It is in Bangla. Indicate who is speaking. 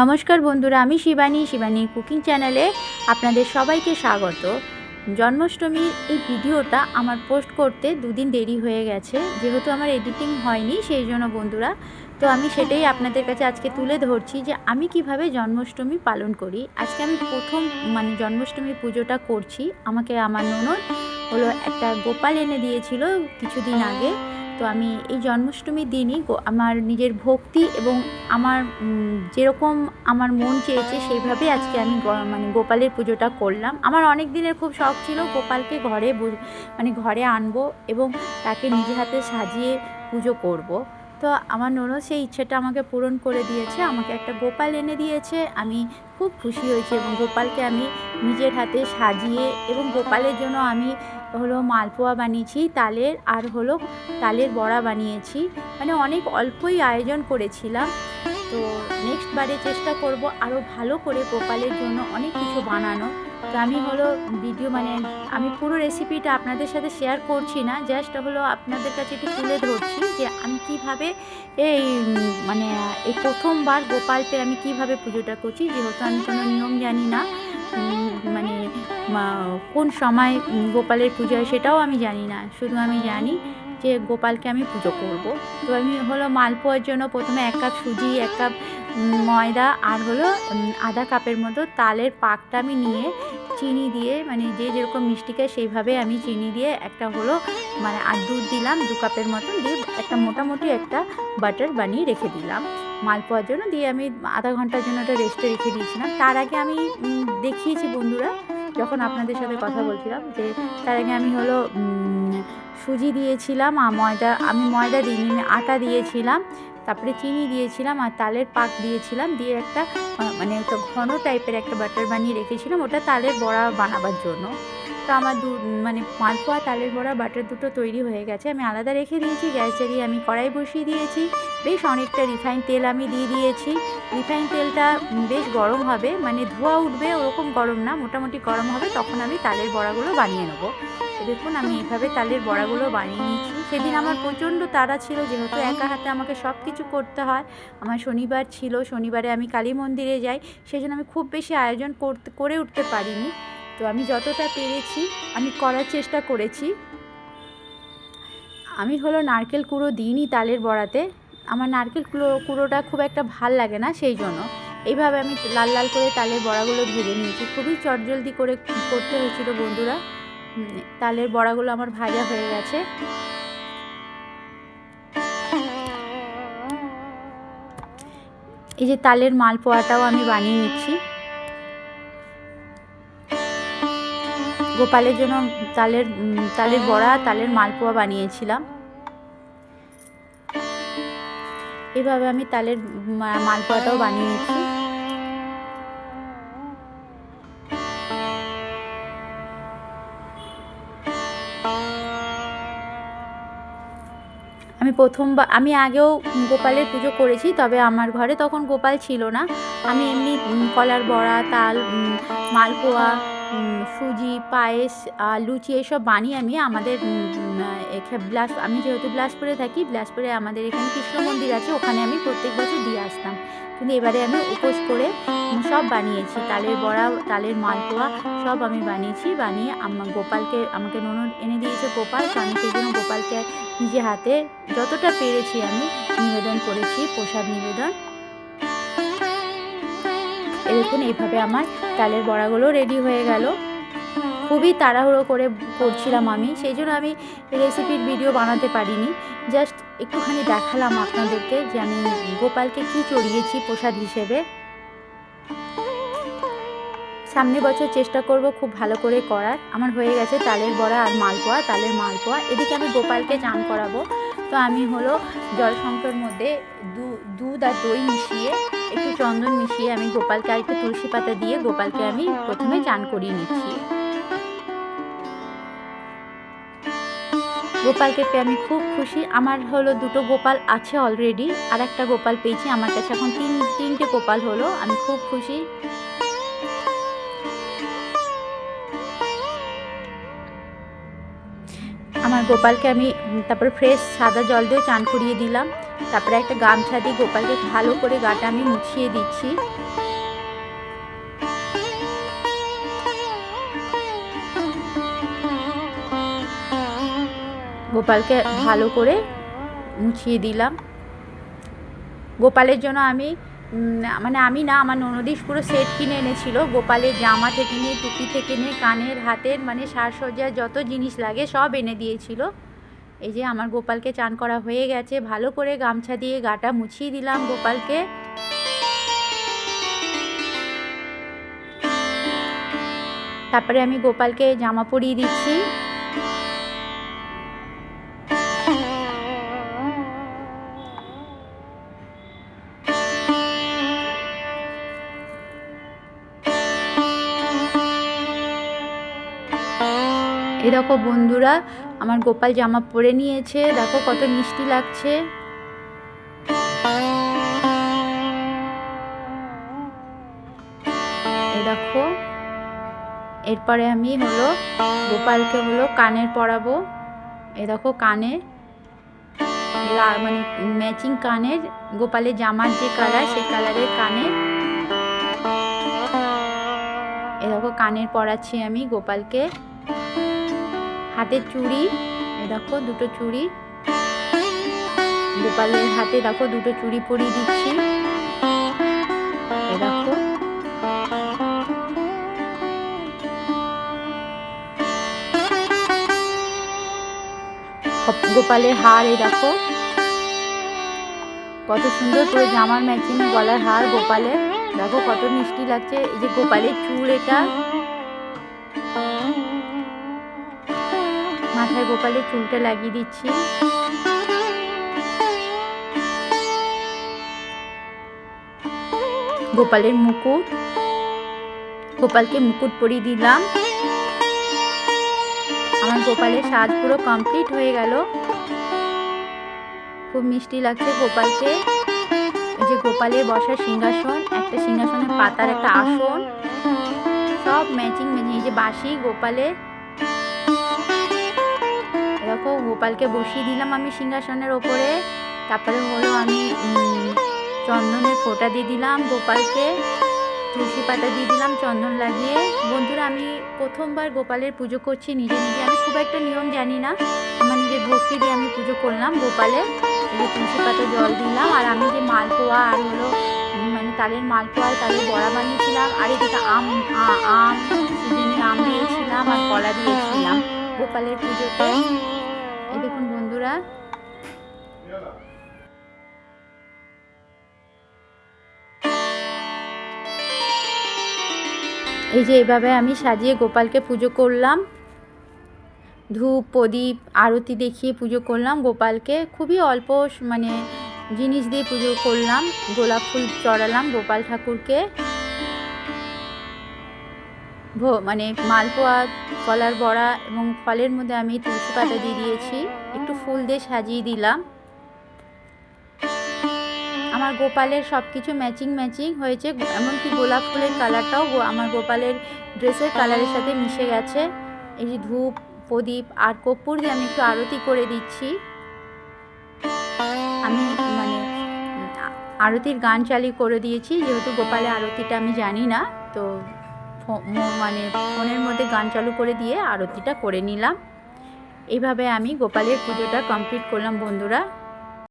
Speaker 1: নমস্কার বন্ধুরা, আমি শিবানী শিবানী কুকিং চ্যানেলে আপনাদের সবাইকে স্বাগত। জন্মাষ্টমীর এই ভিডিওটা আমার পোস্ট করতে দুদিন দেরি হয়ে গেছে, যেহেতু আমার এডিটিং হয়নি, সেই জন্য বন্ধুরা, তো আমি সেটাই আপনাদের কাছে আজকে তুলে ধরছি যে আমি কীভাবে জন্মাষ্টমী পালন করি। আজকে আমি প্রথম মানে জন্মাষ্টমী পুজোটা করছি। আমাকে আমার ননদ হলো একটা গোপাল এনে দিয়েছিল কিছুদিন আগে। তো আমি এই জন্মাষ্টমীর দিনই আমার নিজের ভক্তি এবং আমার যেরকম আমার মন চেয়েছে সেইভাবে আজকে আমি মানে গোপালের পুজোটা করলাম আমার অনেক দিনের খুব শখ ছিল গোপালকে ঘরে মানে ঘরে আনব এবং তাকে নিজে হাতে সাজিয়ে পুজো করব। তো আমার ননদ সেই ইচ্ছেটা আমাকে পূরণ করে দিয়েছে, আমাকে একটা গোপাল এনে দিয়েছে। আমি খুব খুশি হয়েছি এবং গোপালকে আমি নিজের হাতে সাজিয়ে এবং গোপালের জন্য আমি হলো মালপোয়া বানিয়েছি, তালের আর হলো তালের বড়া বানিয়েছি। মানে অনেক অল্পই আয়োজন করেছিলাম। তো নেক্সট বারে চেষ্টা করব আরও ভালো করে গোপালের জন্য অনেক কিছু বানানো তো আমি হলো ভিডিও মানে আমি পুরো রেসিপিটা আপনাদের সাথে শেয়ার করছি না জাস্ট হলো আপনাদের কাছে একটু তুলে ধরছি যে আমি কীভাবে এই মানে এই প্রথমবার গোপালকে আমি কীভাবে পুজোটা করছি, যেহেতু আমি কোনো নিয়ম জানি না। কোন সময় গোপালের পুজো হয় সেটাও আমি জানি না। শুধু আমি জানি যে গোপালকে আমি পুজো করব। তো আমি হলো মালপোয়ার জন্য প্রথমে এক কাপ সুজি, এক কাপ ময়দা আর হলো আধা কাপের মতো তালের পাকটা আমি নিয়ে চিনি দিয়ে মানে যে যেরকম মিষ্টি খায় সেইভাবে আমি চিনি দিয়ে একটা হলো মানে আর দুধ দিলাম দু কাপের মতো দিয়ে একটা মোটামুটি একটা বাটার বানিয়ে রেখে দিলাম। মালপোয়ার জন্য দিয়ে আমি আধা ঘণ্টার জন্য ওটা রেস্টে রেখে দিয়েছিলাম। তার আগে আমি দেখিয়েছি বন্ধুরা যখন আপনাদের সাথে কথা বলছিলাম যে তার আগে আমি হলো সুজি দিয়েছিলাম আর ময়দা, আমি ময়দা দিইনি, আমি আটা দিয়েছিলাম, তারপরে চিনি দিয়েছিলাম আর তালের পাক দিয়েছিলাম, দিয়ে একটা মানে একটা ঘন টাইপের একটা বাটার বানিয়ে রেখেছিলাম, ওটা তালের বড়া বানাবার জন্য। তো আমার দু মানে মালপোয়া, তালের বড়া, বাটার দুটো তৈরি হয়ে গেছে। আমি আলাদা রেখে দিয়েছি, গ্যাস জ্বালিয়ে আমি কড়াই বসিয়ে দিয়েছি। বেশ অনেকটা রিফাইন তেল আমি দিয়ে দিয়েছি। রিফাইন তেলটা বেশ গরম হবে মানে ধোয়া উঠবে, ওরকম গরম না, মোটামুটি গরম হবে, তখন আমি তালের বড়াগুলো বানিয়ে নেব। দেখুন, আমি এইভাবে তালের বড়াগুলো বানিয়ে নিয়েছি। সেদিন আমার প্রচণ্ড তাড়া ছিল, যেহেতু একা হাতে আমাকে সব কিছু করতে হয়। আমার শনিবার ছিল, শনিবারে আমি কালী মন্দিরে যাই সেই জন্য আমি খুব বেশি আয়োজন করতে, করে উঠতে পারিনি। তো আমি যতটা পেরেছি, আমি করার চেষ্টা করেছি। আমি হলো নারকেল কুড়ো দিইনি তালের বড়াতে। আমার নারকেল কুড়ো কুড়োটা খুব একটা ভালো লাগে না সেই জন্য। এইভাবে আমি লাল লাল করে তালের বড়াগুলো ভেজে নিয়েছি। খুবই চটজলদি করে করতে হয়েছিল বন্ধুরা। তালের বড়াগুলো আমার ভাজা হয়ে গেছে। এই যে তালের মালপোয়াটাও আমি বানিয়ে নিচ্ছি। গোপালের জন্য তালের তালের বড়া, তালের মালপোয়া বানিয়েছিলাম। এভাবে আমি তালের মালপোয়াটাও বানিয়েছি। আমি প্রথমবার, আমি আগেও গোপালের পুজো করেছি, তবে আমার ঘরে তখন গোপাল ছিল না। আমি এমনি কলার বড়া, তাল মালপোয়া সুজি পায়েস লুচি এইসব বানিয়ে আমি আমাদের উম, আমি যেহেতু বিলাসপুরে থাকি বিলাসপুরে আমাদের এখানে কৃষ্ণ মন্দির আছে ওখানে আমি প্রত্যেক বছর দিয়ে আসতাম। কিন্তু এবারে আমি উপোস করে সব বানিয়েছি। তালের বড়া তালের মালপোয়া সব আমি বানিয়েছি বানিয়ে গোপালকে আমাকে ননদ এনে দিয়েছে গোপাল আমি সেই জন্য গোপালকে নিজে হাতে যতটা পেরেছি আমি নিবেদন করেছি প্রসাদ নিবেদন। দেখুন এইভাবে আমার তালের বড়াগুলো রেডি হয়ে গেল। খুবই তাড়াহুড়ো করে করছিলাম আমি, সেই জন্য আমি রেসিপির ভিডিও বানাতে পারিনি। জাস্ট একটুখানি দেখালাম আপনাদেরকে যে আমি গোপালকে কী চড়িয়েছি প্রসাদ হিসেবে। সামনে বছর চেষ্টা করব খুব ভালো করে করার। আমার হয়ে গেছে তালের বড়া আর মালপোয়া, তালের মালপোয়া। এদিকে আমি গোপালকে চান করাবো। তো আমি হলো জলসংকর মধ্যে দুধ আর দই মিশিয়ে একটু চন্দন মিশিয়ে আমি গোপালকে আর একটু তুলসী পাতা দিয়ে গোপালকে আমি প্রথমে চান করিয়ে নিচ্ছি। গোপালকে পেয়ে আমি খুব খুশি। আমার হলো দুটো গোপাল আছে অলরেডি আর একটা গোপাল পেয়েছি। আমার কাছে এখন তিন, তিনটে গোপাল হলো। আমি খুব খুশি। আমার গোপালকে আমি তারপর ফ্রেশ সাদা জল দিয়ে চান করিয়ে দিলাম। তারপরে একটা গামছা দিয়ে গোপালকে ভালো করে গাটা আমি মুছিয়ে দিচ্ছি। গোপালকে ভালো করে মুছিয়ে দিলাম। গোপালের জন্য আমি মানে আমি না, আমার ননদিস পুরো সেট কিনে এনেছিল। গোপালের জামা থেকে নিয়ে, টুপি থেকে নিয়ে, কানের, হাতের মানে সাজসজ্জার যত জিনিস লাগে সব এনে দিয়েছিল। এই যে আমার গোপালকে চান করা হয়ে গেছে, ভালো করে গামছা দিয়ে গাটা মুছিয়ে দিলাম গোপালকে। তারপরে আমি গোপালকে জামা পরিয়ে দিচ্ছি। এ দেখো বন্ধুরা, আমার গোপাল জামা পরে নিয়েছে। দেখো কত মিষ্টি লাগছে। এ দেখো, এরপরে আমি হলো গোপালকে হলো কানের পরাবো। এ দেখো কানে মানে ম্যাচিং কানের, গোপালের জামার যে কালার সেই কালারের কানে। এ দেখো কানের পরাচ্ছি আমি গোপালকে। হাতের চুড়ি, এ দেখো দুটো চুড়ি। গোপালের হাতে দেখো দুটো চুড়ি পরিয়ে দিচ্ছি। গোপালের হার এই দেখো। কত সুন্দর পুরো জামার ম্যাচিং গলার হার গোপালের। দেখো কত মিষ্টি লাগছে। এই যে গোপালের চুল এটা। মাথায় গোপালের চুলটা লাগিয়ে দিচ্ছি। গোপালের মুকুট। গোপালকে মুকুট পরিয়ে দিলাম। আমার গোপালের সাজ পুরো কমপ্লিট হয়ে গেল। খুব মিষ্টি লাগছে গোপালকে। যে গোপালের বসার সিংহাসন, একটা সিংহাসনের পাতার একটা আসন। সব ম্যাচিং ম্যাচিং এই যে বাসি গোপালের। দেখো, গোপালকে বসিয়ে দিলাম আমি সিংহাসনের ওপরে। তারপরে হলো আমি চন্দনের ফোঁটা দিয়ে দিলাম গোপালকে। তুলসী পাতা দিয়ে দিলাম চন্দন লাগিয়ে। বন্ধুরা, আমি প্রথমবার গোপালের পুজো করছি নিজে নিজে। আমি খুব একটা নিয়ম জানি না। আমার নিজের ভক্তি দিয়ে আমি পুজো করলাম গোপালে যে তুলসী পাতা জল দিলাম, আর আমি যে মালপোয়া আর হলো মানে তালের মালপোয়া আর তালের বড়া বানিয়েছিলাম, আর এদিকে আম আম আম দিয়েছিলাম আর কলা দিয়েছিলাম গোপালের পুজোতে। এই দেখুন বন্ধুরা। এই যে এভাবে আমি সাজিয়ে গোপালকে পুজো করলাম। ধূপ, প্রদীপ, আরতি দেখিয়ে পুজো করলাম গোপালকে। খুবই অল্প মানে জিনিস দিয়ে পুজো করলাম। গোলাপ ফুল চড়ালাম গোপাল ঠাকুরকে। মানে মালপোয়া, কলার বড়া এবং ফলের মধ্যে আমি তুলসী পাতা দিয়ে দিয়েছি। একটু ফুল দিয়ে সাজিয়ে দিলাম। আমার গোপালের সব কিছু ম্যাচিং ম্যাচিং হয়েছে। এমনকি গোলাপ ফুলের কালারটাও আমার গোপালের ড্রেসের কালারের সাথে মিশে গেছে। এই যে ধূপ, প্রদীপ আর কর্পূর দিয়ে আমি একটু আরতি করে দিচ্ছি। আমি মানে আরতির গান চালিয়ে করে দিয়েছি। যেহেতু গোপালের আরতিটা আমি জানি না, তো মানে ফোনের মধ্যে গান চালু করে দিয়ে আরতিটা করে নিলাম। এইভাবে আমি গোপালের পুজোটা কমপ্লিট করলাম বন্ধুরা।